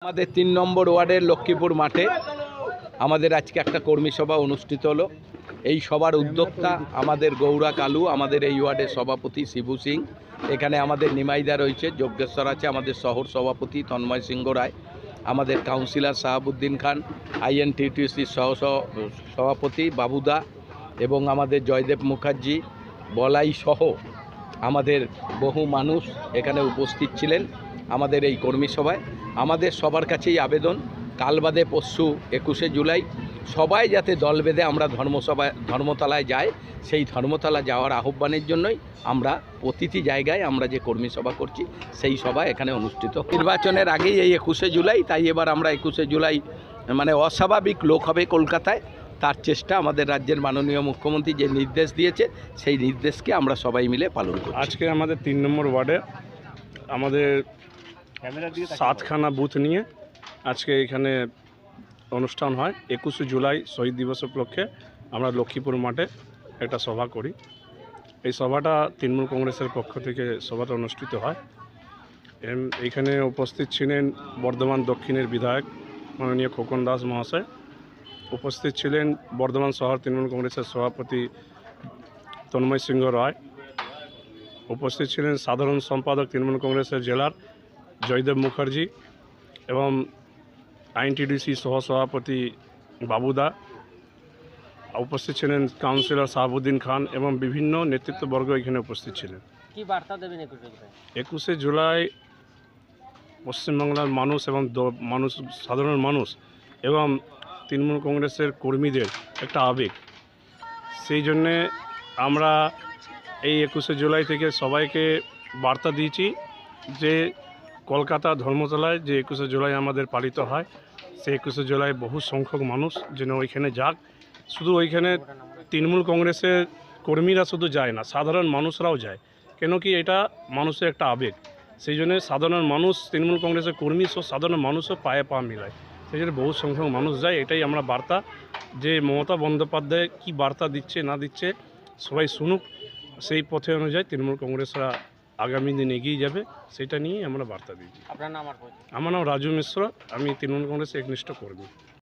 আমাদের তিন নম্বর ওয়ার্ডের লক্ষ্মীপুর মাঠে আমাদের আজকে একটা কর্মী সভা অনুষ্ঠিত হলো। এই সভার উদ্যোক্তা আমাদের গৌরা কালু, আমাদের এই ওয়ার্ডের সভাপতি শিবু সিং। এখানে আমাদের নিমাইদা রয়েছে, যজ্ঞেশ্বর আছে, আমাদের শহর সভাপতি তন্ময় সিংহ রায়, আমাদের কাউন্সিলর শাহাবুদ্দিন খান আইএনটিটিসির সহ- সভাপতি বাবুদা এবং আমাদের জয়দেব মুখার্জি, বলাই সহ আমাদের বহু মানুষ এখানে উপস্থিত ছিলেন আমাদের এই কর্মী সভায়। আমাদের সবার কাছেই আবেদন, কাল বাদে একুশে জুলাই। সবাই যাতে দল বেঁধে আমরা ধর্মসভায়, ধর্মতলায় যাই, সেই ধর্মতলা যাওয়ার আহ্বানের জন্যই আমরা প্রতিটি জায়গায় আমরা যে কর্মী সভা করছি, সেই সভা এখানে অনুষ্ঠিত নির্বাচনের আগেই এই একুশে জুলাই, তাই এবার আমরা একুশে জুলাই মানে অস্বাভাবিক লোক হবে কলকাতায়। তার চেষ্টা আমাদের রাজ্যের মাননীয় মুখ্যমন্ত্রী যে নির্দেশ দিয়েছে সেই নির্দেশকে আমরা সবাই মিলে পালন করি আজকে আমাদের তিন নম্বর ওয়ার্ডে আমাদের সাতখানা বুথ নিয়ে আজকে এখানে অনুষ্ঠান হয়। একুশে জুলাই শহীদ দিবস উপলক্ষে আমরা লক্ষ্মীপুর মাঠে একটা সভা করি। এই সভাটা তৃণমূল কংগ্রেসের পক্ষ থেকে সভাটা অনুষ্ঠিত হয়। এম- এইখানে উপস্থিত ছিলেন বর্ধমান দক্ষিণের বিধায়ক মাননীয় খোকন দাস মহাশয় উপস্থিত ছিলেন বর্ধমান শহর তৃণমূল কংগ্রেসের সভাপতি তন্ময় সিংহ রায়। উপস্থিত ছিলেন সাধারণ সম্পাদক তৃণমূল কংগ্রেসের জেলার জয়দেব মুখার্জি এবং আইনটিডিসি সহসভাপতি বাবুদা উপস্থিত ছিলেন কাউন্সিলর শাহাবুদ্দিন খান এবং বিভিন্ন নেতৃত্ববর্গ এখানে উপস্থিত ছিলেন। কি বার্তা দেবেন একুশে জুলাই? পশ্চিমবাংলার মানুষ এবং মানুষ সাধারণ মানুষ এবং তৃণমূল কংগ্রেসের কর্মীদের একটা আবেগ। সেই জন্যে আমরা এই একুশে জুলাই থেকে সবাইকে বার্তা দিয়েছি যে কলকাতা ধর্মতলায় যে একুশে জুলাই আমাদের পালিত হয়, সেই একুশে জুলাই বহু সংখ্যক মানুষ যেন ওইখানে যাক। শুধু ওইখানে তৃণমূল কংগ্রেসের কর্মীরা শুধু যায় না, সাধারণ মানুষরাও যায়। কেন কি এটা মানুষের একটা আবেগ। সেই জন্য সাধারণ মানুষ, তৃণমূল কংগ্রেসের কর্মী সহ সাধারণ মানুষও পায়ে পা মিলায়। সেই জন্য বহু সংখ্যক মানুষ যায় এটাই আমরা বার্তা। যে মমতা বন্দ্যোপাধ্যায় কি বার্তা দিচ্ছে না দিচ্ছে সবাই শুনুক। সেই পথে অনুযায়ী তৃণমূল কংগ্রেসরা আগামী দিন এগিয়ে যাবে সেটা নিয়েই আমরা বার্তা দিচ্ছি আপনার নাম আমার নাম রাজু মিশ্র আমি তৃণমূল কংগ্রেসের একনিষ্ঠ কর্মী।